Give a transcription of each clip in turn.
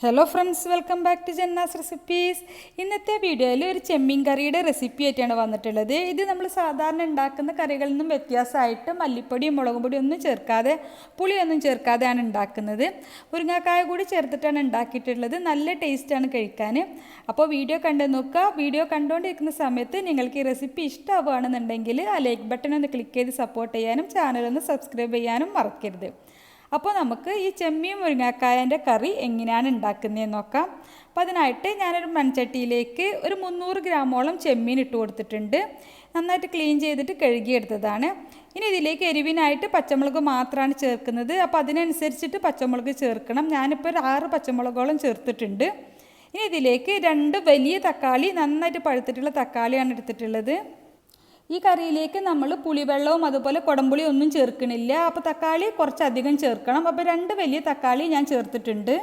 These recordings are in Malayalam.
Hello friends welcome back to Janna's recipes ഇന്നത്തെ വീഡിയോയിൽ ഒരു ചെമ്മീൻ കറിയുടെ റെസിപ്പി ആയിട്ടാണ് വന്നിട്ടുള്ളത്. ഇത് നമ്മൾ സാധാരണ ഉണ്ടാക്കുന്ന കറികളിൽ നിന്നും വ്യത്യാസമായിട്ട് മല്ലിപ്പൊടിയും മുളകും പൊടിയും ഒന്നും ചേർക്കാതെ പുളിയൊന്നും ചേർക്കാതെയാണ് ഉണ്ടാക്കുന്നത്. മുരിങ്ങാക്കായ കൂടി ചേർത്തിട്ടാണ് ഉണ്ടാക്കിയിട്ടുള്ളത്. നല്ല ടേസ്റ്റാണ് കഴിക്കാൻ. അപ്പോൾ വീഡിയോ കണ്ട് നോക്കുക. വീഡിയോ കണ്ടുകൊണ്ടിരിക്കുന്ന സമയത്ത് നിങ്ങൾക്ക് ഈ റെസിപ്പി ഇഷ്ടമാവുകയാണെന്നുണ്ടെങ്കിൽ ആ ലൈക്ക് ബട്ടൺ ഒന്ന് ക്ലിക്ക് ചെയ്ത് സപ്പോർട്ട് ചെയ്യാനും ചാനൽ ഒന്ന് സബ്സ്ക്രൈബ് ചെയ്യാനും മറക്കരുത്. അപ്പോൾ നമുക്ക് ഈ ചെമ്മീൻ മുരിങ്ങാക്കായന്റെ കറി എങ്ങനെയാണ് ഉണ്ടാക്കുന്നതെന്ന് നോക്കാം. അപ്പോൾ അതിനായിട്ട് ഞാനൊരു മൺചട്ടിയിലേക്ക് ഒരു മുന്നൂറ് ഗ്രാമോളം ചെമ്മീൻ ഇട്ട് കൊടുത്തിട്ടുണ്ട്. നന്നായിട്ട് ക്ലീൻ ചെയ്തിട്ട് കഴുകിയെടുത്തതാണ്. ഇനി ഇതിലേക്ക് എരിവിനായിട്ട് പച്ചമുളക് മാത്രമാണ് ചേർക്കുന്നത്. അപ്പോൾ അതിനനുസരിച്ചിട്ട് പച്ചമുളക് ചേർക്കണം. ഞാനിപ്പോൾ ഒരു ആറ് പച്ചമുളകോളം ചേർത്തിട്ടുണ്ട്. ഇനി ഇതിലേക്ക് രണ്ട് വലിയ തക്കാളി നന്നായിട്ട് പഴുത്തിട്ടുള്ള തക്കാളിയാണ് എടുത്തിട്ടുള്ളത്. ഈ കറിയിലേക്ക് നമ്മൾ പുളിവെള്ളവും അതുപോലെ കുടംപുളി ഒന്നും ചേർക്കണില്ല. അപ്പോൾ തക്കാളി കുറച്ചധികം ചേർക്കണം. അപ്പോൾ രണ്ട് വലിയ തക്കാളി ഞാൻ ചേർത്തിട്ടുണ്ട്.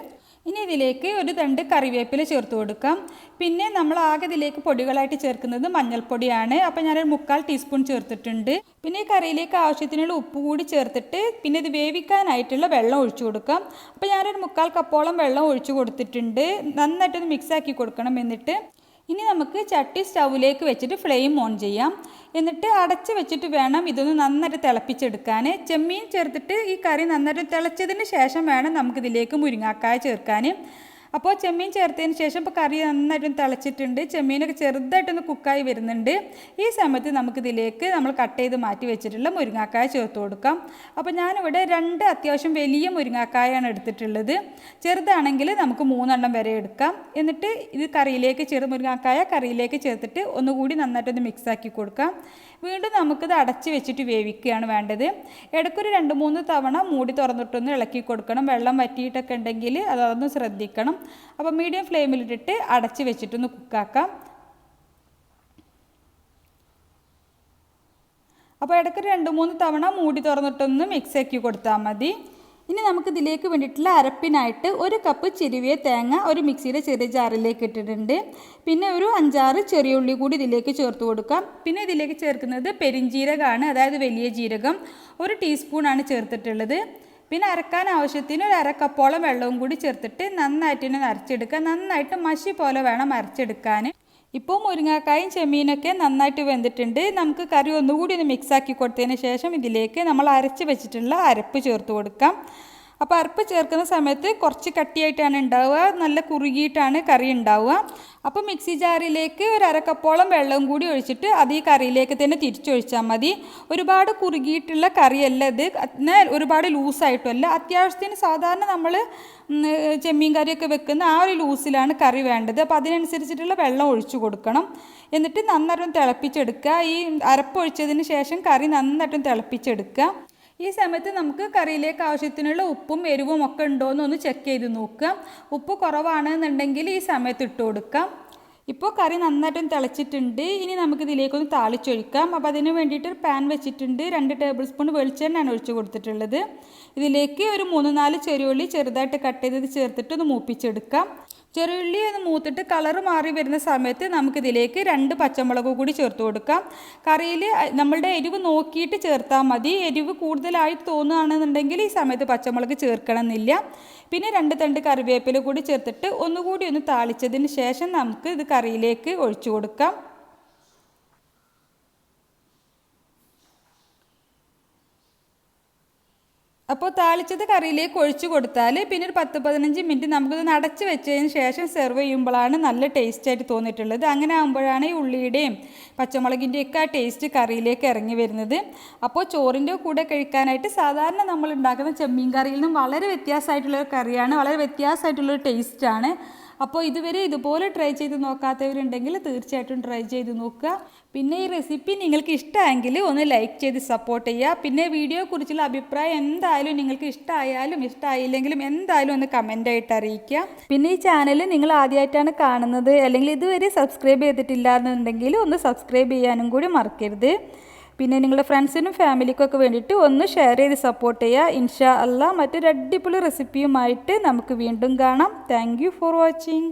ഇനി ഇതിലേക്ക് ഒരു രണ്ട് കറിവേപ്പില ചേർത്ത് കൊടുക്കാം. പിന്നെ നമ്മൾ ആകെ ഇതിലേക്ക് പൊടികളായിട്ട് ചേർക്കുന്നത് മഞ്ഞൾപ്പൊടിയാണ്. അപ്പോൾ ഞാനൊരു മുക്കാൽ ടീസ്പൂൺ ചേർത്തിട്ടുണ്ട്. പിന്നെ ഈ കറിയിലേക്ക് ആവശ്യത്തിനുള്ള ഉപ്പ് കൂടി ചേർത്തിട്ട് പിന്നെ ഇത് വേവിക്കാനായിട്ടുള്ള വെള്ളം ഒഴിച്ചു കൊടുക്കാം. അപ്പോൾ ഞാനൊരു മുക്കാൽ കപ്പോളം വെള്ളം ഒഴിച്ചു കൊടുത്തിട്ടുണ്ട്. നന്നായിട്ടൊന്ന് മിക്സാക്കി കൊടുക്കണം എന്നിട്ട് ഇനി നമുക്ക് ചട്ടി സ്റ്റൗവിലേക്ക് വെച്ചിട്ട് ഫ്ലെയിം ഓൺ ചെയ്യാം. എന്നിട്ട് അടച്ച് വെച്ചിട്ട് വേണം ഇതൊന്ന് നന്നായിട്ട് തിളപ്പിച്ചെടുക്കാൻ ചെമ്മീൻ ചേർത്തിട്ട് ഈ കറി നന്നായിട്ട് തിളച്ചതിന് ശേഷം വേണം നമുക്കിതിലേക്ക് മുരിങ്ങാക്കായ ചേർക്കാൻ അപ്പോൾ ചെമ്മീൻ ചേർത്തതിന് ശേഷം ഇപ്പോൾ കറി നന്നായിട്ടൊന്ന് തിളച്ചിട്ടുണ്ട്. ചെമ്മീനൊക്കെ ചെറുതായിട്ടൊന്ന് കുക്കായി വരുന്നുണ്ട്. ഈ സമയത്ത് നമുക്കിതിലേക്ക് നമ്മൾ കട്ട് ചെയ്ത് മാറ്റി വെച്ചിട്ടുള്ള മുരിങ്ങാക്കായ ചേർത്ത് കൊടുക്കാം. അപ്പോൾ ഞാനിവിടെ രണ്ട് അത്യാവശ്യം വലിയ മുരിങ്ങാക്കായാണ് എടുത്തിട്ടുള്ളത്. ചെറുതാണെങ്കിൽ നമുക്ക് മൂന്നെണ്ണം വരെ എടുക്കാം. എന്നിട്ട് ഇത് കറിയിലേക്ക് ചെറു മുരിങ്ങാക്കായ കറിയിലേക്ക് ചേർത്തിട്ട് ഒന്നുകൂടി നന്നായിട്ടൊന്ന് മിക്സാക്കി കൊടുക്കാം. വീണ്ടും നമുക്കിത് അടച്ച് വെച്ചിട്ട് വേവിക്കുകയാണ് വേണ്ടത്. ഇടയ്ക്കൊരു രണ്ട് മൂന്ന് തവണ മൂടി തുറന്നിട്ടൊന്ന് ഇളക്കി കൊടുക്കണം. വെള്ളം വറ്റിയിട്ടൊക്കെ ഉണ്ടെങ്കിൽ അതൊന്ന് ശ്രദ്ധിക്കണം. അപ്പോൾ മീഡിയം ഫ്ലെയിമിലിട്ടിട്ട് അടച്ച് വെച്ചിട്ടൊന്ന് കുക്കാക്കാം. അപ്പോൾ ഇടയ്ക്ക് രണ്ട് മൂന്ന് തവണ മൂടി തുറന്നിട്ടൊന്ന് മിക്സ് ആക്കി കൊടുത്താൽ മതി. ഇനി നമുക്ക് ഇതിലേക്ക് വേണ്ടിയിട്ടുള്ള അരപ്പിനായിട്ട് ഒരു കപ്പ് ചെരുവിയ തേങ്ങ ഒരു മിക്സിയുടെ ചെറിയ ജാറിലേക്ക് ഇട്ടിട്ടുണ്ട്. പിന്നെ ഒരു അഞ്ചാറ് ചെറിയ ഉള്ളി കൂടി ഇതിലേക്ക് ചേർത്ത് കൊടുക്കാം. പിന്നെ ഇതിലേക്ക് ചേർക്കുന്നത് പെരിഞ്ജീരകമാണ് അതായത് വലിയ ജീരകം. ഒരു ടീസ്പൂണാണ് ചേർത്തിട്ടുള്ളത്. പിന്നെ അരക്കാൻ ആവശ്യത്തിന് ഒരു അരക്കപ്പോളം വെള്ളവും കൂടി ചേർത്തിട്ട് നന്നായിട്ട് ഇനി അരച്ചെടുക്കുക. നന്നായിട്ട് മഷി പോലെ വേണം അരച്ചെടുക്കാൻ. ഇപ്പോൾ മുരിങ്ങാക്കായും ചെമ്മീനൊക്കെ നന്നായിട്ട് വെന്തിട്ടുണ്ട്. നമുക്ക് കറി ഒന്നുകൂടി ഒന്ന് മിക്സാക്കി കൊടുത്തതിന് ശേഷം ഇതിലേക്ക് നമ്മൾ അരച്ച് വെച്ചിട്ടുള്ള അരപ്പ് ചേർത്ത് കൊടുക്കാം. അപ്പോൾ അരപ്പ് ചേർക്കുന്ന സമയത്ത് കുറച്ച് കട്ടിയായിട്ടാണ് ഉണ്ടാവുക. നല്ല കുറുകിയിട്ടാണ് കറി ഉണ്ടാവുക. അപ്പോൾ മിക്സി ജാറിലേക്ക് ഒരു അരക്കപ്പോളം വെള്ളവും കൂടി ഒഴിച്ചിട്ട് അത് ഈ കറിയിലേക്ക് തന്നെ തിരിച്ചൊഴിച്ചാൽ മതി. ഒരുപാട് കുറുകിയിട്ടുള്ള കറിയല്ല ഇത്. ഒരുപാട് ലൂസായിട്ടുമല്ല. അത്യാവശ്യത്തിന് സാധാരണ നമ്മൾ ചെമ്മീൻ കറിയൊക്കെ വെക്കുന്ന ആ ഒരു ലൂസിലാണ് കറി വേണ്ടത്. അപ്പോൾ അതിനനുസരിച്ചിട്ടുള്ള വെള്ളം ഒഴിച്ചു കൊടുക്കണം. എന്നിട്ട് നന്നായിട്ടും തിളപ്പിച്ചെടുക്കുക. ഈ അരപ്പൊഴിച്ചതിന് ശേഷം കറി നന്നായിട്ടും തിളപ്പിച്ചെടുക്കുക. ഈ സമയത്ത് നമുക്ക് കറിയിലേക്ക് ആവശ്യത്തിനുള്ള ഉപ്പും എരിവും ഒക്കെ ഉണ്ടോ എന്നൊന്ന് ചെക്ക് ചെയ്ത് നോക്കാം ഉപ്പ് കുറവാണെന്നുണ്ടെങ്കിൽ ഈ സമയത്ത് ഇട്ട് കൊടുക്കാം. ഇപ്പോൾ കറി നന്നായിട്ടും തിളച്ചിട്ടുണ്ട്. ഇനി നമുക്ക് ഇതിലേക്കൊന്ന് താളിച്ചൊഴിക്കാം. അപ്പോൾ അതിന് വേണ്ടിയിട്ട് പാൻ വെച്ചിട്ടുണ്ട്. രണ്ട് ടേബിൾ സ്പൂൺ വെളിച്ചെണ്ണയാണ് ഒഴിച്ച് കൊടുത്തിട്ടുള്ളത്. ഇതിലേക്ക് ഒരു മൂന്ന് നാല് ചെറിയുള്ളി ചെറുതായിട്ട് കട്ട് ചെയ്തത് ചേർത്തിട്ട് ഒന്ന് മൂപ്പിച്ചെടുക്കാം. ചെറിയുള്ളി ഒന്ന് മൂത്തിട്ട് കളർ മാറി വരുന്ന സമയത്ത് നമുക്കിതിലേക്ക് രണ്ട് പച്ചമുളക് കൂടി ചേർത്ത് കൊടുക്കാം. കറിയിൽ നമ്മളുടെ എരിവ് നോക്കിയിട്ട് ചേർത്താൽ മതി. എരിവ് കൂടുതലായി തോന്നുകയാണെന്നുണ്ടെങ്കിൽ ഈ സമയത്ത് പച്ചമുളക് ചേർക്കണമെന്നില്ല. പിന്നെ രണ്ട് തണ്ട് കറിവേപ്പില കൂടി ചേർത്തിട്ട് ഒന്നുകൂടി ഒന്ന് താളിച്ചതിന് ശേഷം നമുക്ക് ഇത് കറിയിലേക്ക് ഒഴിച്ചു കൊടുക്കാം. അപ്പോൾ താളിച്ചത് കറിയിലേക്ക് ഒഴിച്ചു കൊടുത്താൽ പിന്നെ ഒരു പത്ത് പതിനഞ്ച് മിനിറ്റ് നമുക്കിത് അടച്ച് വെച്ചതിന് ശേഷം സെർവ് ചെയ്യുമ്പോഴാണ് നല്ല ടേസ്റ്റായിട്ട് തോന്നിയിട്ടുള്ളത്. അങ്ങനെ ആകുമ്പോഴാണ് ഈ ഉള്ളിയുടെയും പച്ചമുളകിന്റെയൊക്കെ ആ ടേസ്റ്റ് കറിയിലേക്ക് ഇറങ്ങി വരുന്നത്. അപ്പോൾ ചോറിന്റെ കൂടെ കഴിക്കാനായിട്ട് സാധാരണ നമ്മൾ ഉണ്ടാക്കുന്ന ചെമ്മീൻ കറിയിൽ നിന്നും വളരെ വ്യത്യാസമായിട്ടുള്ളൊരു കറിയാണ് വളരെ വ്യത്യാസമായിട്ടുള്ളൊരു ടേസ്റ്റാണ് അപ്പോൾ ഇതുവരെ ഇതുപോലെ ട്രൈ ചെയ്ത് നോക്കാത്തവരുണ്ടെങ്കിൽ തീർച്ചയായിട്ടും ട്രൈ ചെയ്ത് നോക്കുക. പിന്നെ ഈ റെസിപ്പി നിങ്ങൾക്ക് ഇഷ്ടമെങ്കിൽ ഒന്ന് ലൈക്ക് ചെയ്ത് സപ്പോർട്ട് ചെയ്യുക. പിന്നെ വീഡിയോയെക്കുറിച്ചുള്ള അഭിപ്രായം എന്തായാലും നിങ്ങൾക്ക് ഇഷ്ടമായാലും ഇഷ്ടമായില്ലെങ്കിലും എന്തായാലും ഒന്ന് കമന്റായിട്ട് അറിയിക്കുക. പിന്നെ ഈ ചാനൽ നിങ്ങൾ ആദ്യമായിട്ടാണ് കാണുന്നത് അല്ലെങ്കിൽ ഇതുവരെ സബ്സ്ക്രൈബ് ചെയ്തിട്ടില്ല എന്നുണ്ടെങ്കിൽ ഒന്ന് സബ്സ്ക്രൈബ് ചെയ്യാനും കൂടി മറക്കരുത്. പിന്നെ നിങ്ങളുടെ ഫ്രണ്ട്സിനും ഫാമിലിക്കും ഒക്കെ വേണ്ടിയിട്ട് ഒന്ന് ഷെയർ ചെയ്ത് സപ്പോർട്ട് ചെയ്യുക. ഇൻഷാ അല്ല മറ്റൊരു അടിപൊളി റെസിപ്പിയുമായിട്ട് നമുക്ക് വീണ്ടും കാണാം. Thank for watching